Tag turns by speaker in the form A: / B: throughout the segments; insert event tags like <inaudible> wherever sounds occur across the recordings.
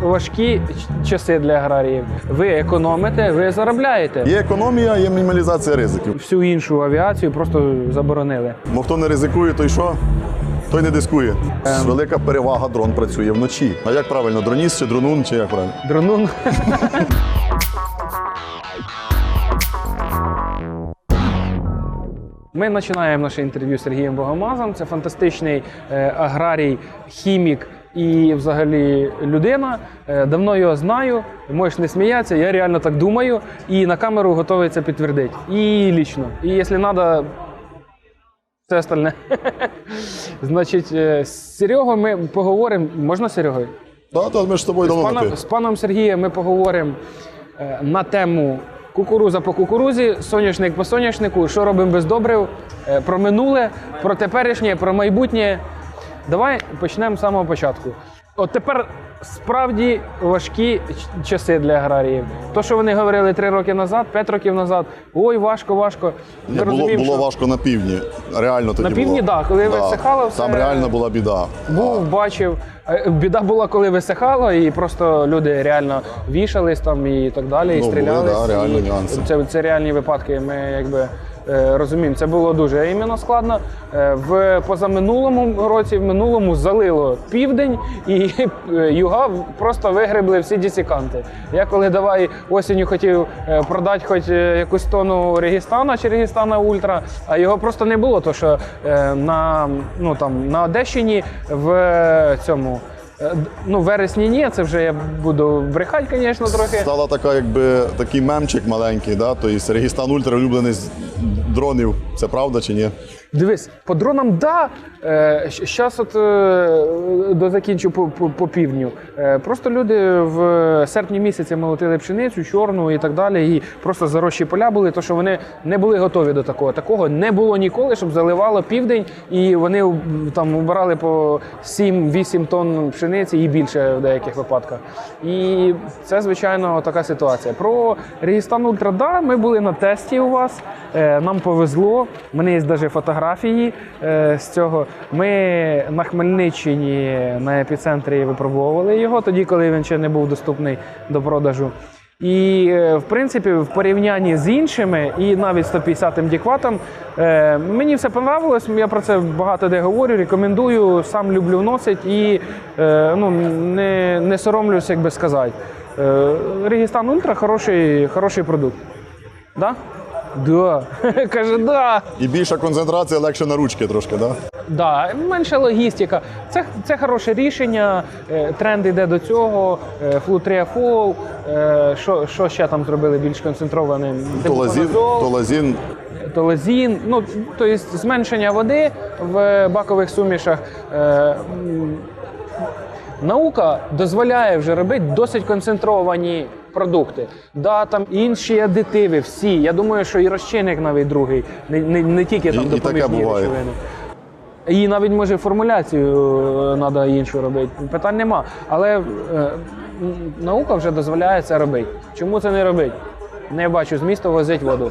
A: важкі часи для аграріїв. Ви економите, ви заробляєте.
B: Є економія, є мінімалізація ризиків.
A: Всю іншу авіацію просто заборонили.
B: Бо хто не ризикує, той що? Той не дискує.
A: Ем.
B: Велика перевага дрон працює вночі. А як правильно, дроніст чи дронун, чи як правильно?
A: Дронун. Ми починаємо наше інтерв'ю з Сергієм Богомазом. Це фантастичний е, аграрій, хімік і взагалі людина. Е, давно його знаю. Можеш не сміятися, я реально так думаю. І на камеру готовий це підтвердити. І лічно. І якщо треба, все остальне. <laughs> Значить, е, з Серегою ми поговоримо. Можна з Серегою?
B: Так, так, ми ж з тобою
A: З
B: давно на
A: паном, з паном Сергієм ми поговоримо е, на тему кукуруза по кукурузі, соняшник по соняшнику, що робимо без добрив, про минуле, про теперішнє, про майбутнє. Давай почнемо з самого початку. От тепер справді важкі часи для аграріїв. То, що вони говорили три роки назад, п'ять років назад, ой, важко, важко. Ми
B: було,
A: розуміємо,
B: було
A: що
B: важко на півдні. Реально тоді
A: На півдні, да, коли висихало все-
B: Там реально була біда.
A: Був, бачив. Е, Біда була, коли висихало, і просто люди реально вішались там і так далі, і
B: Ну, були, да, реально
A: і
B: нюанси.
A: Це, це реальні випадки. Ми якби розуміємо. Це було дуже іменно складно. Е, В позаминулому році, в минулому залило південь, і е, юга просто вигребли всі дісіканти. Я коли давай осінню хотів е, продати хоч е, якусь тону Регістана чи Регістана Ультра, а його просто не було. То що е, на, ну, там, на Одещині в е, цьому. Е, Ну, вересні ні, це вже я буду брехати, звісно, трохи.
B: Стала така, якби такий мемчик маленький, да? тобто Регістан Ультра улюблений з дронів. Це правда чи ні?
A: Дивись, по дронам, да. Зараз от е, дозакінчу по, по, по півдню. Е, просто люди в серпні місяці молотили пшеницю, чорну і так далі, і просто зарощі поля були, то що вони не були готові до такого. Такого не було ніколи, щоб заливало південь, і вони там убирали по 7-8 тонн пшениці і більше в деяких випадках. І це, звичайно, така ситуація. Про Регістан Ультра, да, ми були на тесті у вас. Е, Нам повезло. Мене є навіть фотографії е, з цього. Ми на Хмельниччині на епіцентрі випробовували його тоді, коли він ще не був доступний до продажу. І е, в принципі, в порівнянні з іншими, і навіть 150-м дікватом, е, мені все понравилось. Я про це багато де говорю, рекомендую, сам люблю вносити і ну, не, не соромлюсь, як би сказати. Регістан Ультра хороший, хороший продукт. Да? Да. <laughs> Каже, да.
B: І більша концентрація, легше на ручки трошки, да?
A: Да, менша логістика. Це, це хороше рішення. Е, Тренд йде до цього. Е, Флутриафол. Е, Що, що ще там зробили більш концентрованим?
B: Толазін, толазін.
A: толазін. Ну, тобто зменшення води в бакових сумішах. Е, Наука дозволяє вже робити досить концентровані продукти. Да, там інші адитиви, всі. Я думаю, що і розчинник навіть другий, не, не, не тільки там
B: І- і
A: допоміжні
B: буває.
A: речовини. І навіть може формуляцію треба іншу робити. Питань нема. Але е, наука вже дозволяє це робити. Чому це не робити? Не бачу змісту возить воду.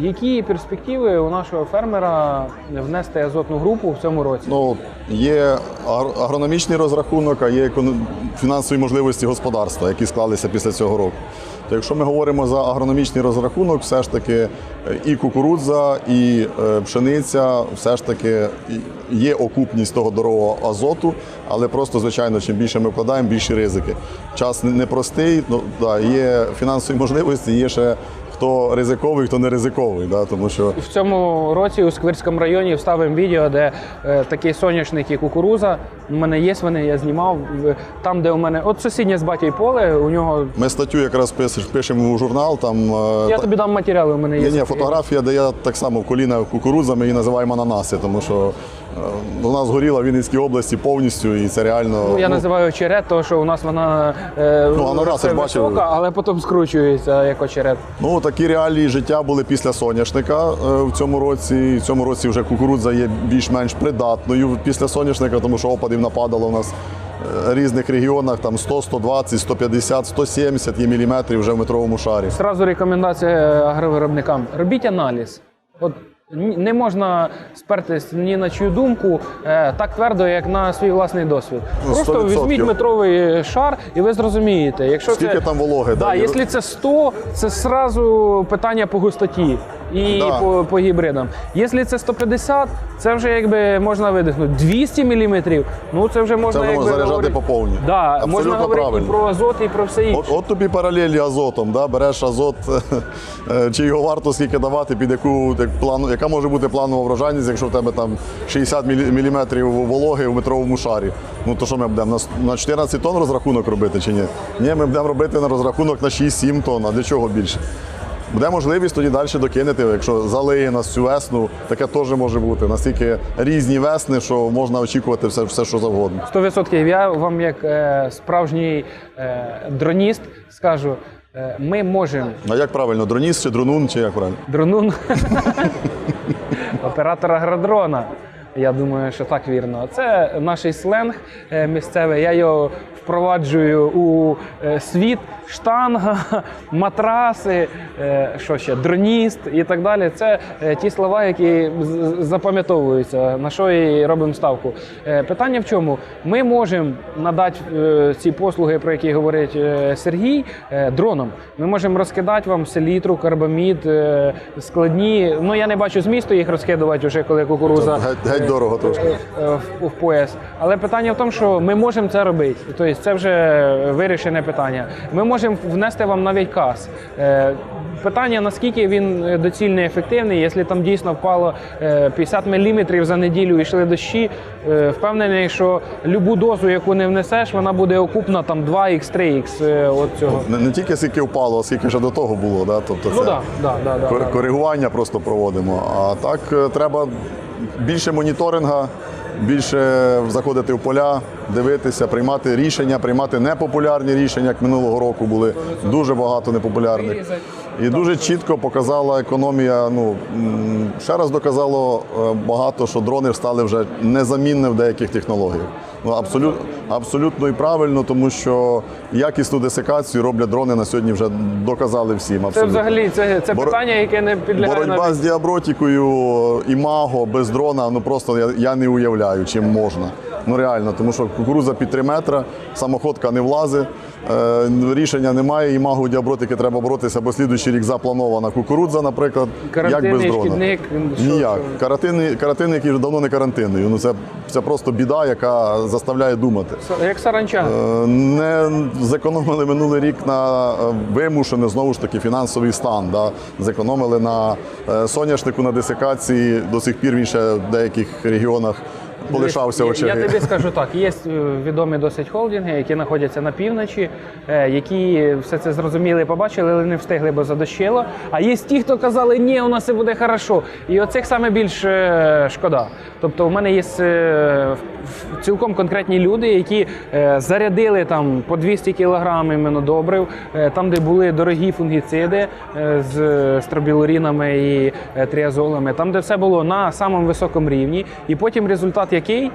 A: Які перспективи у нашого фермера внести азотну групу в цьому році?
B: Ну, є агр- агрономічний розрахунок, а є фінансові можливості господарства, які склалися після цього року. То якщо ми говоримо за агрономічний розрахунок, все ж таки е, і кукурудза, і е, пшениця, все ж таки є окупність того дорогого азоту, але просто, звичайно, чим більше ми вкладаємо, більші ризики. Час не- непростий, ну, да, є фінансові можливості, є ще хто ризиковий, хто не ризиковий. Да, тому що
A: В цьому році у Сквирському районі вставимо відео, де е, такий соняшник і кукуруза. У мене є вони, я знімав. Там, де у мене от сусіднє з батьків поле, у нього.
B: Ми статтю якраз пиш- пишемо у журнал. Там е,
A: Я
B: та-
A: тобі дам матеріали, у мене є.
B: Ні, ні, фотографія, де я так само в коліна кукурудза, ми її називаємо ананаси, тому що е, у нас горіла в Вінницькій області повністю, і це реально.
A: Ну, я
B: ну,
A: називаю очерет, тому що у нас вона е,
B: Ну,
A: росте
B: ж бачив.
A: висока, але потім скручується як очерет.
B: ну, такі реалії життя були після соняшника е, в цьому році. І в цьому році вже кукурудза є більш-менш придатною після соняшника, тому що опадів нападало у нас е, в різних регіонах там 100, 120, 150, 170 є міліметрів вже в метровому шарі.
A: Зразу рекомендація агровиробникам: робіть аналіз. От Не можна спертись ні на чию думку е, так твердо, як на свій власний досвід.
B: Ну,
A: Просто
B: 100%.
A: візьміть метровий шар, і ви зрозумієте. Якщо
B: Скільки
A: це,
B: там вологи,
A: Да,
B: да, і-
A: якщо це 100, це сразу питання по густоті і
B: Да.
A: по, по гібридам. Якщо це 150, це вже якби можна видихнути. 200 мм, ну це вже можна
B: Це
A: якби
B: заряджати
A: говорити-
B: по повній.
A: Да,
B: Абсолютно
A: можна говорити
B: правильно.
A: і про азот, і про все інше.
B: От, от тобі паралелі азотом, да? береш азот, <laughs> е, чи його варто скільки давати, під яку як плану, яка може бути планова врожайність, якщо в тебе там 60 мм вологи в метровому шарі. Ну то що ми будемо на на 14 тонн розрахунок робити чи ні? Ні, ми будемо робити на розрахунок на 6-7 тонн, а для чого більше? Буде можливість тоді далі докинути, якщо залиє нас цю весну, таке теж може бути. Настільки різні весни, що можна очікувати все, все що завгодно.
A: 100% я вам, як е, справжній е, дроніст, скажу, е, ми можемо
B: А як правильно, дроніст чи дронун, чи як правильно?
A: дронун <laughs> оператора градрона. Я думаю, що так вірно. Це наш сленг е, місцевий. Я його впроваджую у е, світ, штанга, <laughs> матраси, е, що ще, дроніст і так далі. Це е, ті слова, які запам'ятовуються, на що і робимо ставку. Питання в чому? Ми можемо надати ці послуги, про які говорить Сергій, дроном. Ми можемо розкидати вам селітру, карбамід, складні. Ну я не бачу змісту їх розкидувати вже, коли кукуруза
B: Геть, дорого трошки.
A: в, в пояс. Але питання в тому, що ми можемо це робити. Тобто це вже вирішене питання. Ми можемо внести вам навіть каз. Е, Питання, наскільки він е, доцільний ефективний, якщо там дійсно впало е, 50 мм за неділю і йшли дощі, е, впевнений, що любу дозу, яку не внесеш, вона буде окупна там 2х, 3х е, от цього.
B: Не, не тільки скільки впало, а скільки ще до того було. Да? Тобто це
A: Ну да, да, да,
B: кор-
A: да.
B: коригування просто проводимо. А так е, треба більше моніторинга, більше заходити в поля, дивитися, приймати рішення, приймати непопулярні рішення, як минулого року були дуже багато непопулярних. І дуже чітко показала економія. Ну ще раз доказало е, багато, що дрони стали вже незамінні в деяких технологіях. Ну абсолютно абсолютно і правильно, тому що якісну десикацію роблять дрони на сьогодні. Вже доказали всім.
A: Це
B: Абсолютно.
A: взагалі це, це питання, яке не підлягає
B: Боротьба
A: навіть.
B: з діабротикою і маго без дрона, ну просто я, я не уявляю, чим можна. Ну реально, тому що кукуруза під 3 метри, самоходка не влазить, е, рішення немає, і магу діабротики треба боротися, бо слідуючий рік запланована кукурудза, наприклад, як без
A: Карантинний
B: дрона.
A: шкідник. що-
B: Ніяк. Карантинний, карантинний, який вже давно не карантинний. Ну це, це просто біда, яка заставляє думати.
A: Як саранча.
B: Е, Не зекономили минулий рік на е, вимушений знову ж таки фінансовий стан. Да? Зекономили на соняшнику на десикації. До сих пір він ще в деяких регіонах полишався
A: я,
B: очаги.
A: я тобі скажу так: є е, відомі досить холдинги, які знаходяться на півночі, е, які все це зрозуміли, побачили, але не встигли, бо задощило. А є ті, хто казали, ні, у нас все буде хорошо. І оцих саме більше шкода. Тобто, у мене є е, цілком конкретні люди, які зарядили там по 200 кілограм іменно добрив, там, де були дорогі фунгіциди з стробілурінами і тріазолами, там, де все було на самому високому рівні, і потім результат який?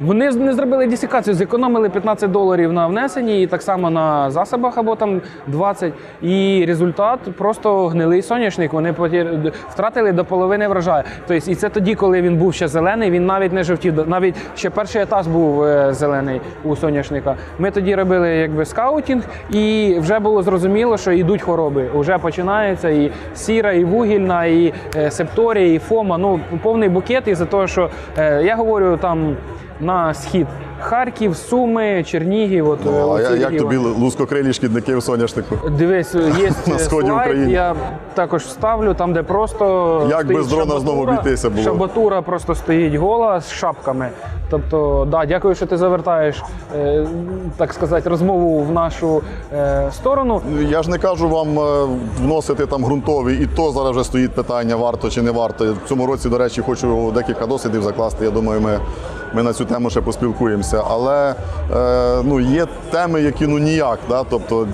A: Вони не зробили десикацію, зекономили 15 доларів на внесенні і так само на засобах або там 20. І результат просто гнилий соняшник. Вони потір- втратили до половини врожаю. Тобто, і це тоді, коли він був ще зелений, він навіть не жовтів. Навіть ще перший етаж був е, зелений у соняшника. Ми тоді робили якби скаутінг, і вже було зрозуміло, що йдуть хвороби. Уже починається і сіра, і вугільна, і е, септорія, і фома. Ну повний букет. Із-за того, що е, я говорю там на схід. Харків, Суми, Чернігів. От, е,
B: Ну, а як
A: регіони.
B: тобі лускокрилі шкідники в соняшнику?
A: Дивись, <laughs> є
B: На сході
A: слайд,
B: України.
A: я також вставлю, там, де просто.
B: Як без дрона знову обійтися було?
A: Шабатура просто стоїть гола з шапками. Тобто, да, дякую, що ти завертаєш, е, так сказати, розмову в нашу е, сторону.
B: Я ж не кажу вам е, вносити там ґрунтові, і то зараз вже стоїть питання, варто чи не варто. В цьому році, до речі, хочу декілька дослідів закласти. Я думаю, ми, ми на цю тему ще поспілкуємося. Але е, ну, є теми, які ну ніяк. Да? Тобто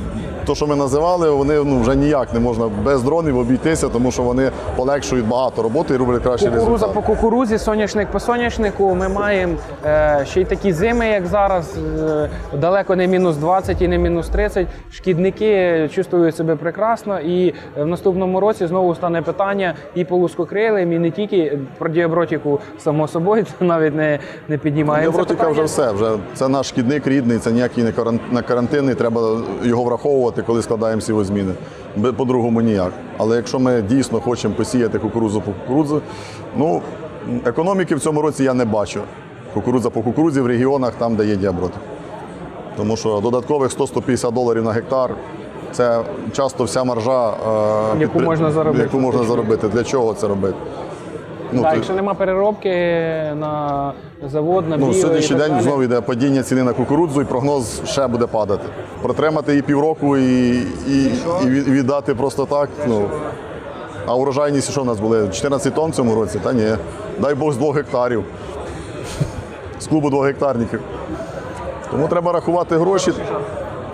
B: то, що ми називали, вони ну, вже ніяк не можна без дронів обійтися, тому що вони полегшують багато роботи і роблять кращий
A: Кукуруза по кукурузі, соняшник по соняшнику. Ми маємо е, ще й такі зими, як зараз. Е, далеко не мінус 20 і не мінус 30. Шкідники чувствують себе прекрасно. І в наступному році знову стане питання і по лускокрилим, і не тільки про діабротику, само собою, <laughs> це навіть не, не піднімається.
B: Євротика
A: питання.
B: вже все. Вже це наш шкідник рідний, це ніякий не карантинний. Треба його враховувати, коли складаємо сівозміни. По-другому ніяк. Але якщо ми дійсно хочемо посіяти кукурудзу по кукурудзу, ну економіки в цьому році я не бачу. Кукурудза по кукурудзі в регіонах там, де є діабротик. Тому що додаткових 100-150 доларів на гектар. Це часто вся маржа, е,
A: Яку
B: підпри-
A: можна заробити.
B: яку можна заробити. Для чого це робити? Ну,
A: Так,
B: то-
A: якщо нема переробки на завод, на
B: Ну,
A: біо
B: сьогоднішній
A: і так
B: день
A: далі.
B: знову йде падіння ціни на кукурудзу, і прогноз ще буде падати. Протримати її півроку і, і, і від- віддати просто так. Ну. А урожайність, що в нас були? 14 тонн в цьому році? Та ні. Дай Бог з двох гектарів. З клубу двох гектарників. Тому треба рахувати гроші.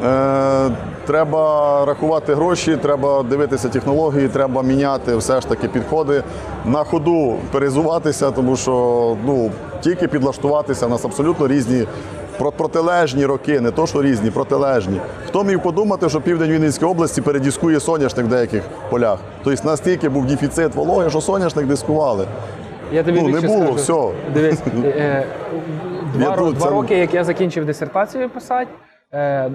B: Е, треба рахувати гроші, треба дивитися технології, треба міняти все ж таки підходи на ходу, перезуватися, тому що ну, тільки підлаштуватися в нас абсолютно різні. Протилежні роки, не то що різні, протилежні. Хто міг подумати, що південь Вінницької області передіскує соняшник в деяких полях? Тобто настільки був дефіцит вологи, що соняшник дискували.
A: Я тобі
B: Ну, не було,
A: скажу.
B: всьо.
A: Дивись, <laughs> е, два,
B: Я
A: два
B: це-
A: роки, як я закінчив дисертацію писати. Е,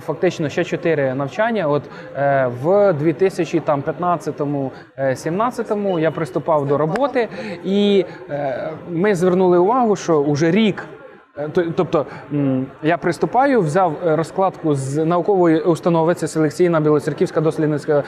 A: Фактично ще чотири навчання. От е, в 2015-17 я приступав до роботи, і е, ми звернули увагу, що уже рік. Е, то- Тобто я приступаю, взяв е, розкладку з наукової установи, це селекційна Білоцерківська дослідницька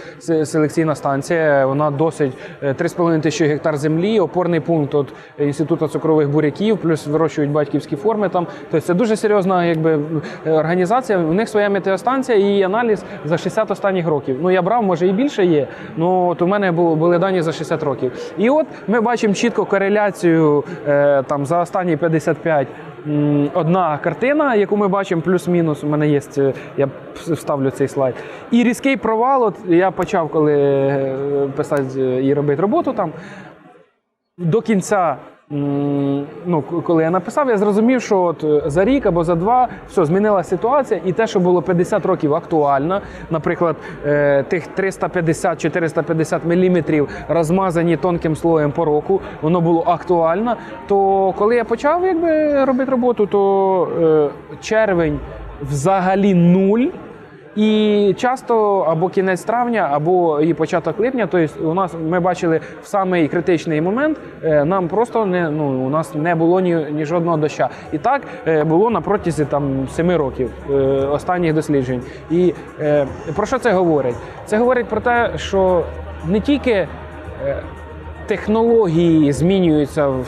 A: селекційна станція. Вона досить е, 3,5 тисячі гектар землі, опорний пункт от інституту цукрових буряків, плюс вирощують батьківські форми там. Тобто це дуже серйозна якби, е, організація. У них своя метеостанція і її аналіз за 60 останніх років. Ну я брав, може і більше є. Ну от у мене були дані за 60 років. І от ми бачимо чітко кореляцію е, там за останні 55 м, одна картина, яку ми бачимо, плюс-мінус. У мене є, е, я вставлю цей слайд. І різкий провал. От я почав, коли е, писати е, і робити роботу там. До кінця, ну, коли я написав, я зрозумів, що от е, за рік або за два все, змінилася ситуація, і те, що було 50 років актуально, наприклад, е, тих 350-450 мм розмазані тонким слоєм по року, воно було актуально. То коли я почав якби, робити роботу, то е, червень взагалі нуль. І часто або кінець травня, або і початок липня. Тобто у нас ми бачили в самий критичний момент. е, Нам просто не ну у нас не було ні, ні жодного доща. І так е, було на протязі там семи років е, останніх досліджень. І про що це говорить? Це говорить про те, що не тільки технології змінюються в,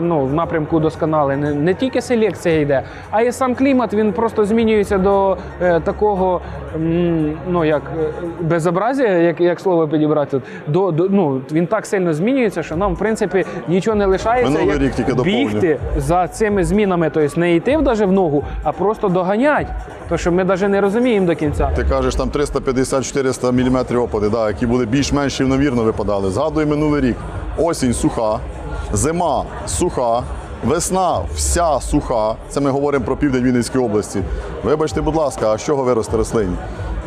A: ну, в напрямку досконалення. Не, не тільки селекція йде, а і сам клімат він просто змінюється до е, такого, м, ну як е, безобразія, як, як слово підібрати. До, до, ну, він так сильно змінюється, що нам, в принципі, нічого не лишається.
B: Минулий
A: як
B: рік тільки доповню.
A: бігти за цими змінами, тобто не йти даже в ногу, а просто доганять. То що ми навіть не розуміємо до кінця.
B: Ти кажеш, там 350-400 мм опади, да, які були більш-менш рівновірно випадали. Згадуй минулий рік. Осінь суха, зима суха, весна вся суха. Це ми говоримо про південь Вінницької області. Вибачте, будь ласка, а з чого виросте рослині?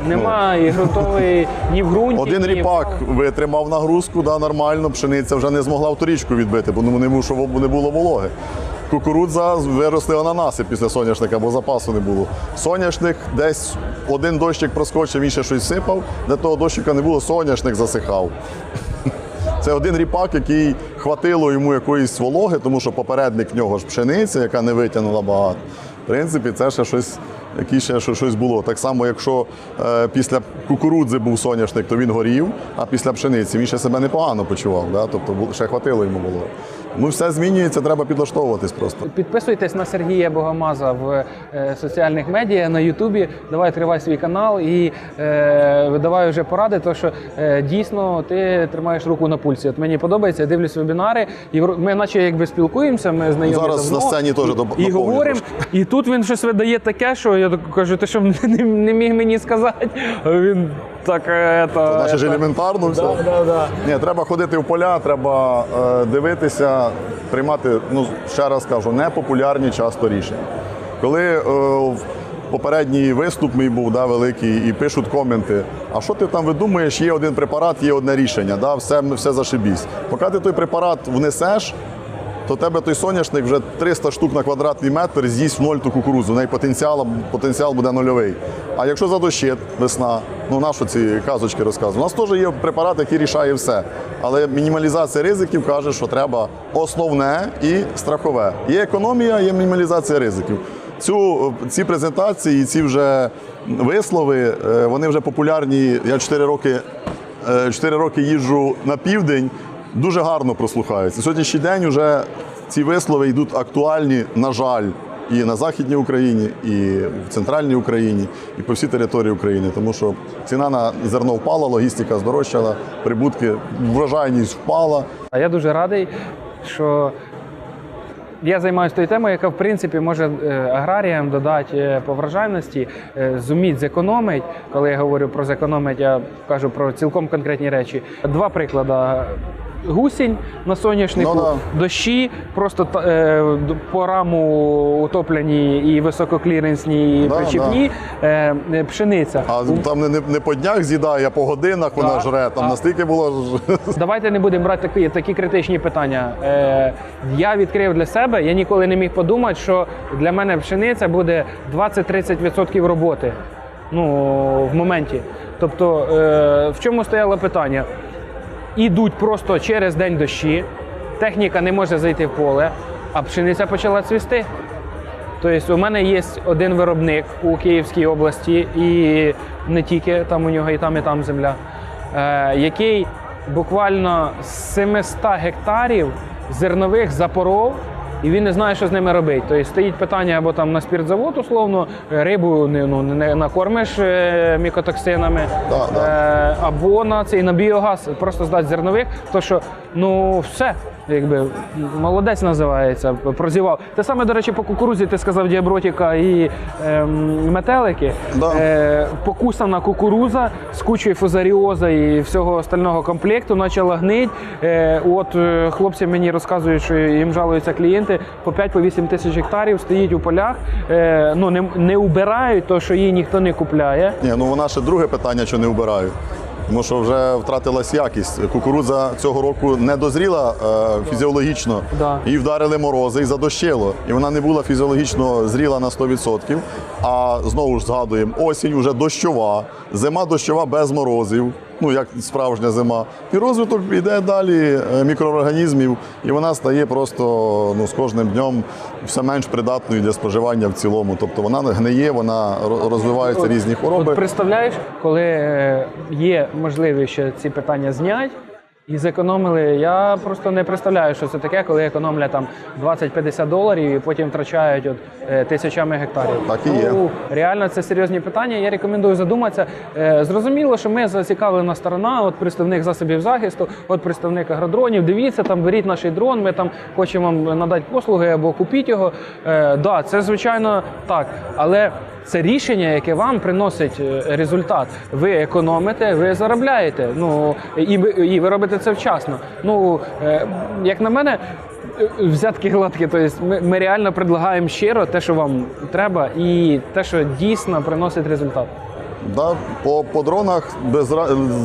A: Немає і ґрунтової ні в ґрунті.
B: Один ріпак витримав нагрузку, да, нормально, пшениця вже не змогла вторічку відбити, бо ну, не було, вологи. Кукурудза виросли ананаси після соняшника, бо запасу не було. Соняшник десь один дощик проскочив, він ще щось сипав, де того дощика не було, соняшник засихав. Це один ріпак, який хватило йому якоїсь вологи, тому що попередник в нього ж пшениця, яка не витягнула багато. В принципі, це ще щось, яке ще щось було. Так само, якщо е, після кукурудзи був соняшник, то він горів, а після пшениці він ще себе непогано почував. Да? Тобто ще хватило йому вологи. Ну, все змінюється, треба підлаштовуватись просто.
A: Підписуйтесь на Сергія Богомаза в е, соціальних медіа на Ютубі. Давай відкривай свій канал і е, видавай вже поради, тому що е, дійсно ти тримаєш руку на пульсі. От мені подобається, я дивлюсь вебінари, і ми наче якби спілкуємося, ми знайомі
B: Зараз
A: давно,
B: на сцені теж доп-
A: і говоримо. І тут він щось видає таке, що я кажу, ти що <laughs> не, не міг мені сказати? А він так. е,
B: Це
A: то,
B: ж
A: е,
B: елементарно все.
A: Да, да, да.
B: Ні, треба ходити в поля, треба е, дивитися, приймати, ну ще раз кажу, непопулярні часто рішення. Коли е, попередній виступ мій був да, великий, і пишуть коменти, а що ти там видумуєш, є один препарат, є одне рішення, да, все, все зашибісь. Поки ти той препарат внесеш, то тебе той соняшник вже 300 штук на квадратний метр з'їсть в ноль ту кукурудзу. У неї потенціал, потенціал буде нульовий. А якщо задощить весна, ну на ці казочки розказують? У нас теж є препарат, який рішає все. Але мінімалізація ризиків каже, що треба основне і страхове. Є економія, є мінімалізація ризиків. Цю, ці презентації, ці вже вислови, е, вони вже популярні. Я 4 роки 4 роки їжджу на південь, дуже гарно прослухаються. Сьогоднішній день вже ці вислови йдуть актуальні, на жаль, і на Західній Україні, і в центральній Україні, і по всій території України. Тому що ціна на зерно впала, логістика здорожчала, прибутки, врожайність впала.
A: А я дуже радий, що я займаюся тою темою, яка в принципі може е, аграріям додати е, по врожайності, е, зуміть зекономити. Коли я говорю про зекономить, я кажу про цілком конкретні речі. Два приклади. Гусінь на соняшнику,
B: Ну да.
A: дощі, просто е, по раму утоплені і висококліренсні, і
B: Да,
A: причіпні, Е, е, пшениця.
B: А там не, не, по днях з'їдає, а по годинах вона
A: Так,
B: жре. Там
A: а-
B: настільки було. <laughs>
A: Давайте не будемо брати такі, такі критичні питання. Е, я відкрив для себе, я ніколи не міг подумати, що для мене пшениця буде 20-30% роботи ну, в моменті. Тобто, е, в чому стояло питання? Ідуть просто через день дощі, техніка не може зайти в поле, а пшениця почала цвісти. Тобто у мене є один виробник у Київській області, і не тільки там у нього і там, і там земля, е, який буквально з 700 гектарів зернових запоров, і він не знає, що з ними робити. Тобто стоїть питання або там на спіртзавод, условно, рибу не, ну, не накормиш е, мікотоксинами,
B: Да, да.
A: Е, або на цей на біогаз просто здати зернових, то що ну все. Якби молодець називається, прозівав. Те саме, до речі, по кукурузі ти сказав діабротіка і ем, метелики.
B: Да.
A: Е, покусана кукуруза з кучою фузаріоза і всього остального комплекту почала гнить. Е, от е, хлопці мені розказують, що їм жалуються клієнти по 5-8 тисяч гектарів стоїть у полях, е, ну не, не убирають, то що її ніхто не купляє.
B: Ні, ну вона ще друге питання, що не вбирають. Тому що вже втратилась якість. Кукурудза цього року не дозріла е, фізіологічно.
A: Да.
B: Її вдарили морози і задощило. І вона не була фізіологічно зріла на 100%. А знову ж згадуємо, осінь вже дощова, зима дощова без морозів. Ну, як справжня зима. І розвиток йде далі е, мікроорганізмів, і вона стає просто ну, з кожним днем все менш придатною для споживання в цілому. Тобто вона гниє, вона розвивається розвиваються різні хвороби.
A: От представляєш, коли е, є можливість ще ці питання зняти і зекономили. Я просто не представляю, що це таке, коли економлять там 20-50 доларів і потім втрачають от, е, тисячами гектарів.
B: Так і є.
A: Ну, реально це серйозні питання. Я рекомендую задуматися. Е, Зрозуміло, що ми зацікавлена сторона, от представник засобів захисту, от представник агродронів. Дивіться, там беріть наш дрон, ми там хочемо вам надати послуги або купіть його. Е, да, це звичайно так, але. Це рішення, яке вам приносить е, результат. Ви економите, ви заробляєте. Ну і і ви робите це вчасно. Ну е, як на мене, е, взятки гладкі. Тобто ми, ми реально предлагаємо щиро те, що вам треба, і те, що дійсно приносить результат.
B: Да, по, по дронах без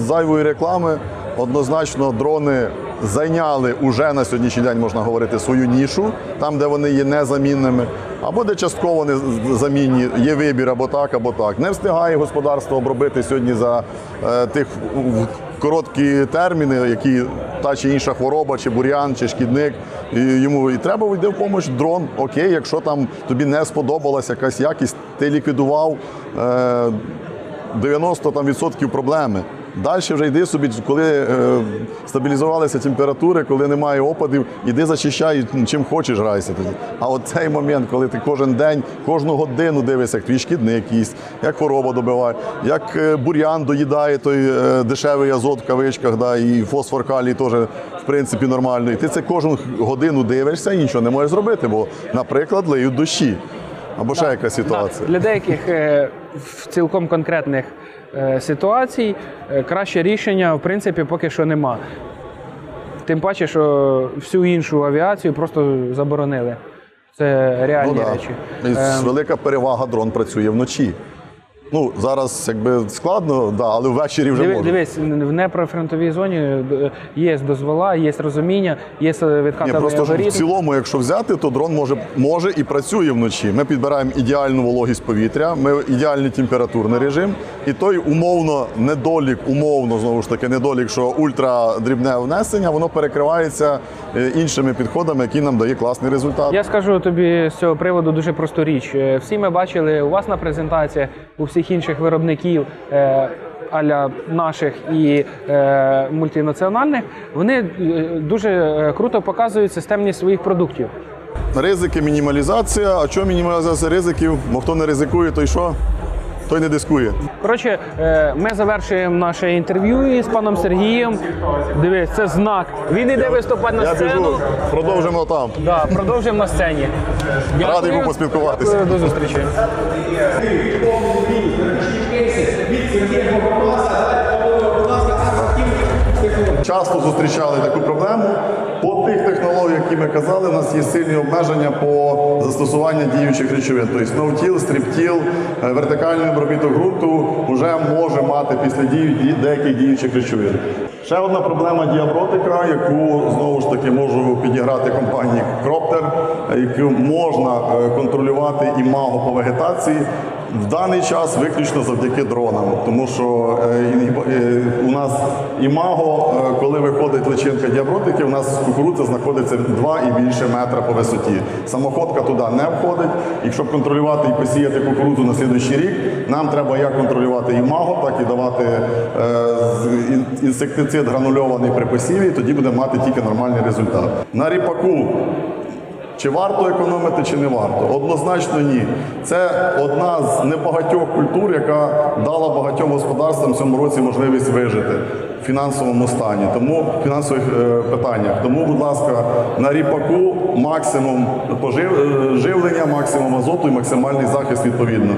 B: зайвої реклами однозначно дрони зайняли уже на сьогоднішній день, можна говорити, свою нішу, там, де вони є незамінними, або де частково не з- замінні, є вибір або так, або так. Не встигає господарство обробити сьогодні за е, тих короткі терміни, які та чи інша хвороба, чи бур'ян, чи шкідник. І йому і треба йде в допомогу дрон. Окей, якщо там тобі не сподобалася якась якість, ти ліквідував. Е, 90 там, відсотків проблеми. Далі вже йди собі, коли е, стабілізувалися температури, коли немає опадів, іди зачищай чим хочеш грайся тоді. А от цей момент, коли ти кожен день, кожну годину дивишся, як твій шкідник їсть, як хвороба добиває, як е, бур'ян доїдає той е, дешевий азот в кавичках, да, і фосфор калій теж в принципі нормально. Ти це кожну годину дивишся і нічого не можеш зробити, бо, наприклад, лиють дощі. Або ще якась ситуація.
A: Для деяких е, цілком конкретних ситуацій е, краще рішення, в принципі, поки що нема. Тим паче, що всю іншу авіацію просто заборонили. Це реальні
B: Ну, да.
A: речі.
B: І
A: Е,
B: Велика перевага дрон працює вночі. Ну, зараз якби складно, да, але ввечері вже
A: Диви-
B: можна.
A: Дивись, в непрофронтовій зоні е, є дозвола, є розуміння, є
B: Ні,
A: відкатаний
B: просто ж в цілому, якщо взяти, то дрон може, може і працює вночі. Ми підбираємо ідеальну вологість повітря, ми ідеальний температурний режим, і той умовно недолік, умовно знову ж таки, недолік, що ультрадрібне внесення, воно перекривається е, іншими підходами, які нам дає класний результат.
A: Я скажу тобі з цього приводу дуже просту річ. Е, Всі ми бачили у вас на презентаціях, у всіх інших виробників. е, Аля наших і е, мультинаціональних, вони е, дуже е, круто показують системність своїх продуктів.
B: Ризики, мінімалізація. А що мінімалізація ризиків? Бо хто не ризикує, той що? Той не дискує.
A: Коротше, е, ми завершуємо наше інтерв'ю із паном Сергієм. Дивись, це знак. Він іде виступати на
B: Я
A: сцену.
B: біжу, продовжимо там.
A: Да, продовжуємо на сцені.
B: Радий був поспілкуватися.
A: Дякую, До зустрічі.
B: Часто зустрічали таку проблему. По тих технологіях, які ми казали, у нас є сильні обмеження по застосуванню діючих речовин. Тобто сноутіл, стріптіл, е, вертикальний обробіток ґрунту вже може мати після дії ді- деяких діючих речовин. Ще одна проблема діабротика, яку знову ж таки можу підіграти компанії Кроптер, яку можна е, контролювати імаго по вегетації. В даний час виключно завдяки дронам, тому що е, е, у нас імаго, е, коли виходить личинка діабротики, у нас кукурудза знаходиться 2 і більше метра по висоті. Самоходка туди не входить. Щоб контролювати і посіяти кукурудзу на слідуючий рік, нам треба як контролювати імаго, так і давати інсектицид гранульований при посіві, і тоді буде мати тільки нормальний результат. На ріпаку чи варто економити, чи не варто? Однозначно ні. Це одна з небагатьох культур, яка дала багатьом господарствам в цьому році можливість вижити в фінансовому стані, тому фінансових е, питаннях. Тому, будь ласка, на ріпаку максимум пожив- е, максимум азоту і максимальний захист відповідно.